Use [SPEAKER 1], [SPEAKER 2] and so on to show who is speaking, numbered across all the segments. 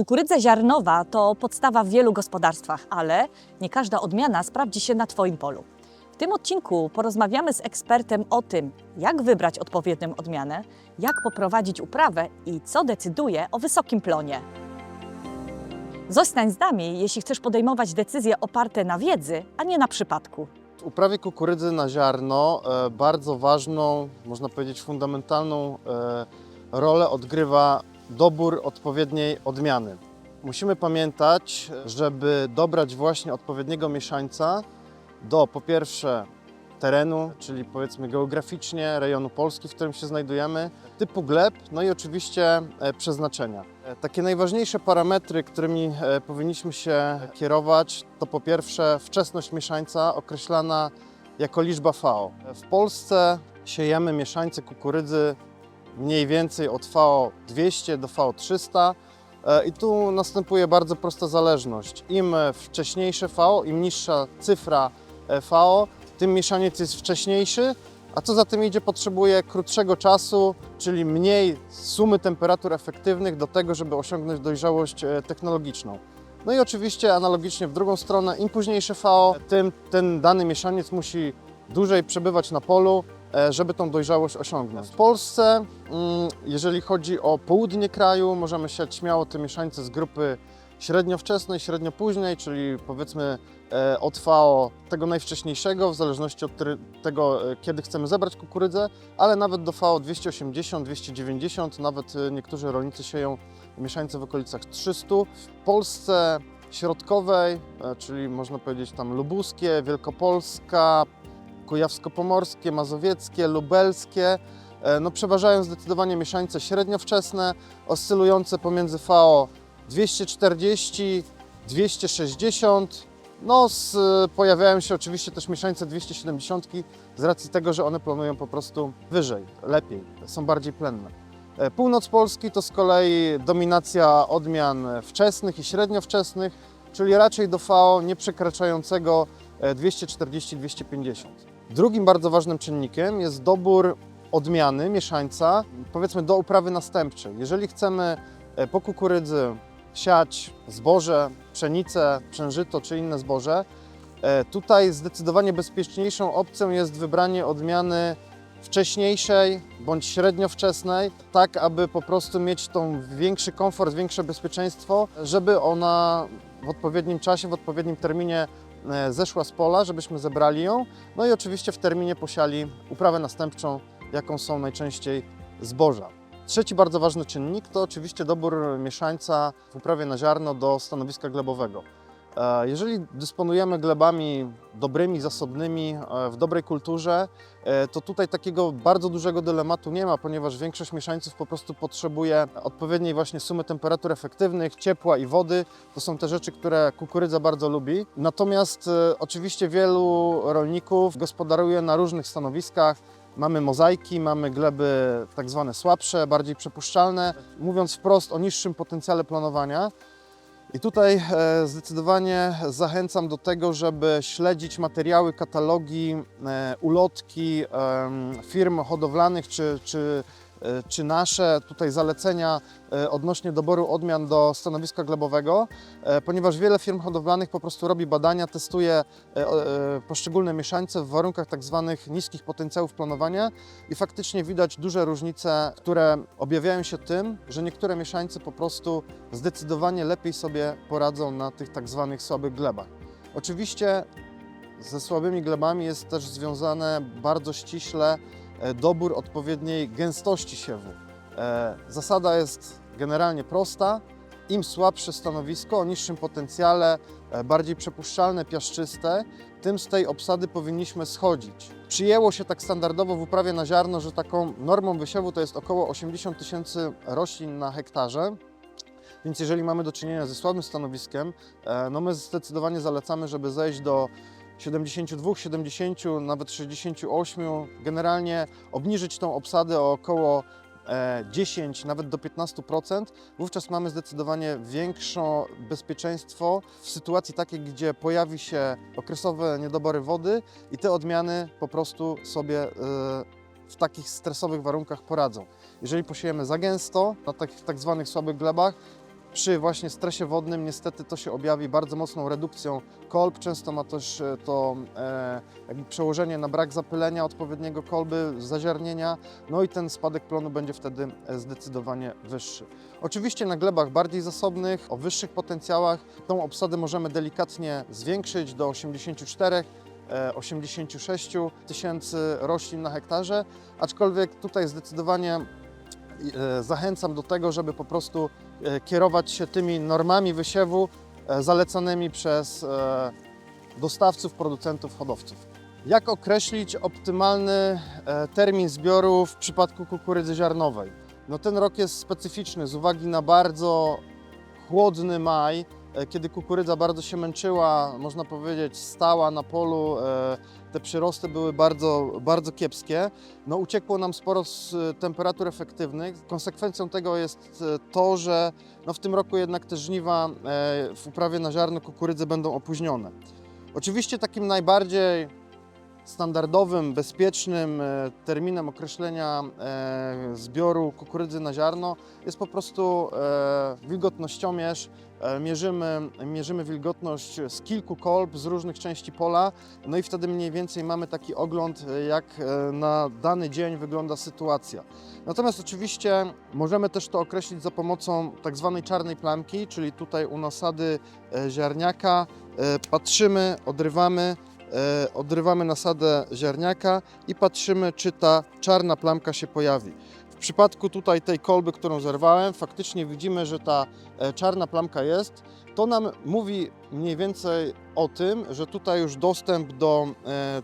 [SPEAKER 1] Kukurydza ziarnowa to podstawa w wielu gospodarstwach, ale nie każda odmiana sprawdzi się na Twoim polu. W tym odcinku porozmawiamy z ekspertem o tym, jak wybrać odpowiednią odmianę, jak poprowadzić uprawę i co decyduje o wysokim plonie. Zostań z nami, jeśli chcesz podejmować decyzje oparte na wiedzy, a nie na przypadku.
[SPEAKER 2] W uprawie kukurydzy na ziarno e, bardzo ważną, można powiedzieć fundamentalną e, rolę odgrywa dobór odpowiedniej odmiany. Musimy pamiętać, żeby dobrać właśnie odpowiedniego mieszańca do po pierwsze terenu, czyli powiedzmy geograficznie rejonu Polski, w którym się znajdujemy, typu gleb, no i oczywiście e, przeznaczenia. E, Takie najważniejsze parametry, którymi e, powinniśmy się kierować, to po pierwsze wczesność mieszańca określana jako liczba VO. W Polsce siejemy mieszańce kukurydzy mniej więcej od VO 200 do VO 300 e, i tu następuje bardzo prosta zależność. Im wcześniejsze VO, im niższa cyfra e, VO, tym mieszaniec jest wcześniejszy, a co za tym idzie, potrzebuje krótszego czasu, czyli mniej sumy temperatur efektywnych do tego, żeby osiągnąć dojrzałość e, technologiczną. No i oczywiście analogicznie w drugą stronę, im późniejsze VO, tym ten dany mieszaniec musi dłużej przebywać na polu, e, żeby tą dojrzałość osiągnąć. W Polsce, mm, jeżeli chodzi o południe kraju, możemy siać śmiało te mieszańce z grupy średnio wczesnej, średnio późnej, czyli powiedzmy e, od VO tego najwcześniejszego, w zależności od tego, e, kiedy chcemy zebrać kukurydzę, ale nawet do VO 280, 290, nawet e, niektórzy rolnicy sieją mieszańce w okolicach 300. W Polsce środkowej, e, czyli można powiedzieć tam lubuskie, wielkopolska, kujawsko-pomorskie, mazowieckie, lubelskie, e, no przeważają zdecydowanie mieszańce średniowczesne, oscylujące pomiędzy VO 240, 260. No, z, pojawiają się oczywiście też mieszańce 270 z racji tego, że one planują po prostu wyżej, lepiej, są bardziej plenne. E, Północ Polski to z kolei dominacja odmian wczesnych i średniowczesnych, czyli raczej do VO nie przekraczającego e, 240-250. Drugim bardzo ważnym czynnikiem jest dobór odmiany, mieszańca, powiedzmy do uprawy następczej. Jeżeli chcemy e, po kukurydzy siać zboże, pszenicę, przężyto czy inne zboże, e, tutaj zdecydowanie bezpieczniejszą opcją jest wybranie odmiany wcześniejszej bądź średnio wczesnej, tak aby po prostu mieć tą większy komfort, większe bezpieczeństwo, żeby ona w odpowiednim czasie, w odpowiednim terminie zeszła z pola, żebyśmy zebrali ją, no i oczywiście w terminie posiali uprawę następczą, jaką są najczęściej zboża. Trzeci bardzo ważny czynnik to oczywiście dobór mieszańca w uprawie na ziarno do stanowiska glebowego. E, Jeżeli dysponujemy glebami dobrymi, zasobnymi, e, w dobrej kulturze, e, to tutaj takiego bardzo dużego dylematu nie ma, ponieważ większość mieszańców po prostu potrzebuje odpowiedniej właśnie sumy temperatur efektywnych, ciepła i wody. To są te rzeczy, które kukurydza bardzo lubi. Natomiast oczywiście wielu rolników gospodaruje na różnych stanowiskach. Mamy mozaiki, mamy gleby tak zwane słabsze, bardziej przepuszczalne. Mówiąc wprost o niższym potencjale planowania, i tutaj e, zdecydowanie zachęcam do tego, żeby śledzić materiały, katalogi, e, ulotki firm hodowlanych czy, czy, czy nasze tutaj zalecenia e, odnośnie doboru odmian do stanowiska glebowego, e, ponieważ wiele firm hodowlanych po prostu robi badania, testuje e, e, poszczególne mieszańce w warunkach tak zwanych niskich potencjałów planowania i faktycznie widać duże różnice, które objawiają się tym, że niektóre mieszańce po prostu zdecydowanie lepiej sobie poradzą na tych tak zwanych słabych glebach. Oczywiście ze słabymi glebami jest też związane bardzo ściśle e, dobór odpowiedniej gęstości siewu. E, Zasada jest generalnie prosta. Im słabsze stanowisko, o niższym potencjale, e, bardziej przepuszczalne, piaszczyste, tym z tej obsady powinniśmy schodzić. Przyjęło się tak standardowo w uprawie na ziarno, że taką normą wysiewu to jest około 80 tysięcy roślin na hektarze. Więc jeżeli mamy do czynienia ze słabym stanowiskiem, e, no my zdecydowanie zalecamy, żeby zejść do 72, 70, nawet 68, generalnie obniżyć tą obsadę o około e, 10, nawet do 15%. Wówczas mamy zdecydowanie większe bezpieczeństwo w sytuacji takiej, gdzie pojawi się okresowe niedobory wody i te odmiany po prostu sobie e, w takich stresowych warunkach poradzą. Jeżeli posiejemy za gęsto na takich tak zwanych słabych glebach, przy właśnie stresie wodnym niestety to się objawi bardzo mocną redukcją kolb. Często ma też e, to e, przełożenie na brak zapylenia odpowiedniego kolby, zaziarnienia, no i ten spadek plonu będzie wtedy e, zdecydowanie wyższy. Oczywiście na glebach bardziej zasobnych, o wyższych potencjałach, tą obsadę możemy delikatnie zwiększyć do 84 e, 86 tysięcy roślin na hektarze, aczkolwiek tutaj zdecydowanie zachęcam do tego, żeby po prostu e, kierować się tymi normami wysiewu e, zalecanymi przez e, dostawców, producentów, hodowców. Jak określić optymalny e, termin zbioru w przypadku kukurydzy ziarnowej? No ten rok jest specyficzny z uwagi na bardzo chłodny maj, e, kiedy kukurydza bardzo się męczyła, można powiedzieć, stała na polu, e, te przyrosty były bardzo, bardzo kiepskie. No, uciekło nam sporo z e, temperatur efektywnych. Konsekwencją tego jest e, to, że no, w tym roku jednak te żniwa e, w uprawie na ziarno kukurydzy będą opóźnione. Oczywiście takim najbardziej standardowym, bezpiecznym e, terminem określenia e, zbioru kukurydzy na ziarno jest po prostu e, wilgotnościomierz. Mierzymy, mierzymy wilgotność z kilku kolb z różnych części pola, no i wtedy mniej więcej mamy taki ogląd, jak na dany dzień wygląda sytuacja. Natomiast oczywiście możemy też to określić za pomocą tak zwanej czarnej plamki, czyli tutaj u nasady ziarniaka patrzymy, odrywamy, odrywamy nasadę ziarniaka i patrzymy, czy ta czarna plamka się pojawi. W przypadku tutaj tej kolby, którą zerwałem, faktycznie widzimy, że ta e, czarna plamka jest. To nam mówi mniej więcej o tym, że tutaj już dostęp do e,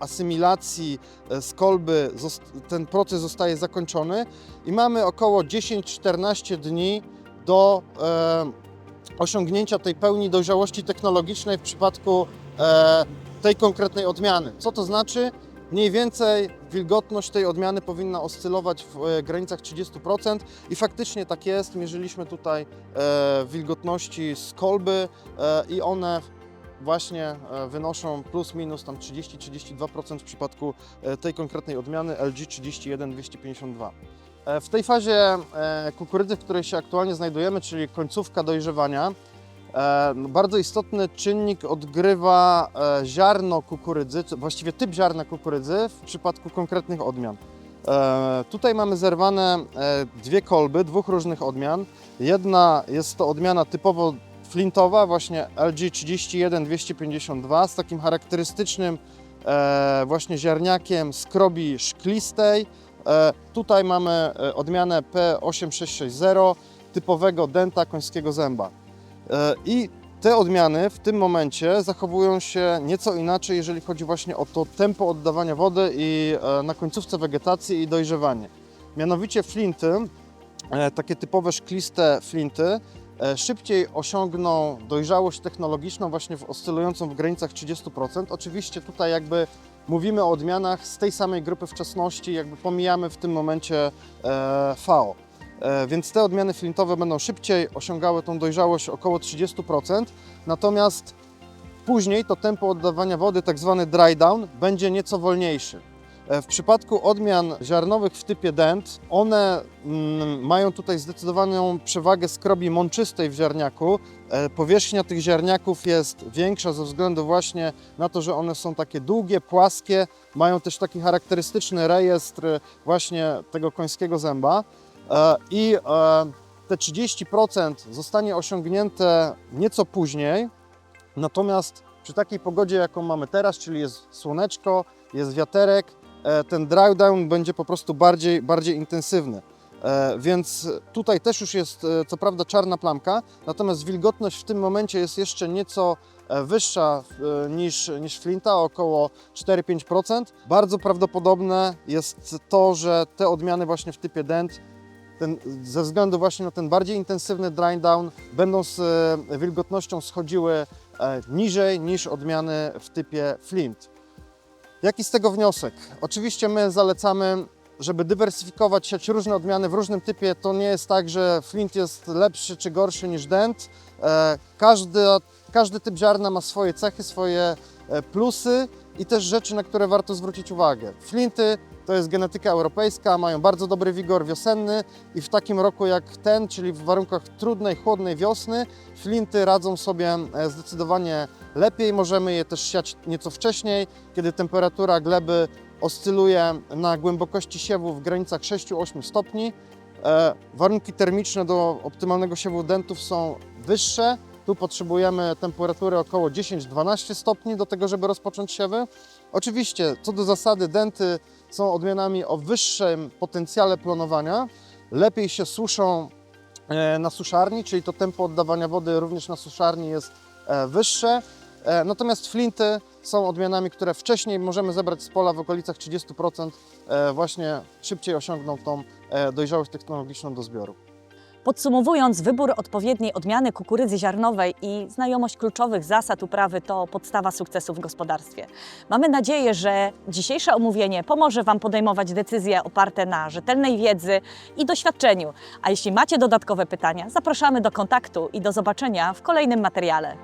[SPEAKER 2] asymilacji e, z kolby, ten proces zostaje zakończony i mamy około 10-14 dni do e, osiągnięcia tej pełni dojrzałości technologicznej w przypadku e, tej konkretnej odmiany. Co to znaczy? Mniej więcej wilgotność tej odmiany powinna oscylować w e, granicach 30% i faktycznie tak jest. Mierzyliśmy tutaj e, wilgotności z kolby e, i one właśnie wynoszą plus minus tam 30-32% w przypadku tej konkretnej odmiany LG 31252. E, W tej fazie kukurydzy, w której się aktualnie znajdujemy, czyli końcówka dojrzewania, bardzo istotny czynnik odgrywa e, ziarno kukurydzy, właściwie typ ziarna kukurydzy w przypadku konkretnych odmian. E, Tutaj mamy zerwane e, dwie kolby dwóch różnych odmian. Jedna jest to odmiana typowo flintowa, właśnie LG 31252 z takim charakterystycznym e, właśnie ziarniakiem skrobi szklistej. E, Tutaj mamy e, odmianę P8660 typowego denta końskiego zęba. E, I te odmiany w tym momencie zachowują się nieco inaczej, jeżeli chodzi właśnie o to tempo oddawania wody i e, na końcówce wegetacji i dojrzewanie. Mianowicie flinty, e, takie typowe szkliste flinty, szybciej osiągną dojrzałość technologiczną właśnie w oscylującą w granicach 30%. Oczywiście tutaj jakby mówimy o odmianach z tej samej grupy wczesności, jakby pomijamy w tym momencie FAO. E, Więc te odmiany flintowe będą szybciej osiągały tą dojrzałość około 30%, natomiast później to tempo oddawania wody, tak zwany dry down, będzie nieco wolniejszy. E, W przypadku odmian ziarnowych w typie dent, one mm, mają tutaj zdecydowaną przewagę skrobi mączystej w ziarniaku. E, Powierzchnia tych ziarniaków jest większa ze względu właśnie na to, że one są takie długie, płaskie, mają też taki charakterystyczny rejestr właśnie tego końskiego zęba. E, I e, te 30% zostanie osiągnięte nieco później, natomiast przy takiej pogodzie, jaką mamy teraz, czyli jest słoneczko, jest wiaterek, e, ten dry down będzie po prostu bardziej, bardziej intensywny. Więc tutaj też już jest co prawda czarna plamka, natomiast wilgotność w tym momencie jest jeszcze nieco wyższa niż, niż flinta, około 4-5%. Bardzo prawdopodobne jest to, że te odmiany właśnie w typie dent ten, ze względu właśnie na ten bardziej intensywny dry down będą z e, wilgotnością schodziły e, niżej niż odmiany w typie flint. Jaki z tego wniosek? Oczywiście my zalecamy, żeby dywersyfikować siać różne odmiany w różnym typie. To nie jest tak, że flint jest lepszy czy gorszy niż dent. E, Każdy, każdy typ ziarna ma swoje cechy, swoje plusy i też rzeczy, na które warto zwrócić uwagę. Flinty to jest genetyka europejska, mają bardzo dobry wigor wiosenny i w takim roku jak ten, czyli w warunkach trudnej, chłodnej wiosny, flinty radzą sobie e, zdecydowanie lepiej. Możemy je też siać nieco wcześniej, kiedy temperatura gleby oscyluje na głębokości siewu w granicach 6-8 stopni. E, Warunki termiczne do optymalnego siewu dentów są wyższe. Tu potrzebujemy temperatury około 10-12 stopni do tego, żeby rozpocząć siewy. Oczywiście, co do zasady, denty są odmianami o wyższym potencjale planowania. Lepiej się suszą e, na suszarni, czyli to tempo oddawania wody również na suszarni jest e, wyższe. E, Natomiast flinty są odmianami, które wcześniej możemy zebrać z pola w okolicach 30%, e, właśnie szybciej osiągną tą dojrzałość technologiczną do zbioru.
[SPEAKER 1] Podsumowując, wybór odpowiedniej odmiany kukurydzy ziarnowej i znajomość kluczowych zasad uprawy to podstawa sukcesu w gospodarstwie. Mamy nadzieję, że dzisiejsze omówienie pomoże Wam podejmować decyzje oparte na rzetelnej wiedzy i doświadczeniu. A jeśli macie dodatkowe pytania, zapraszamy do kontaktu i do zobaczenia w kolejnym materiale.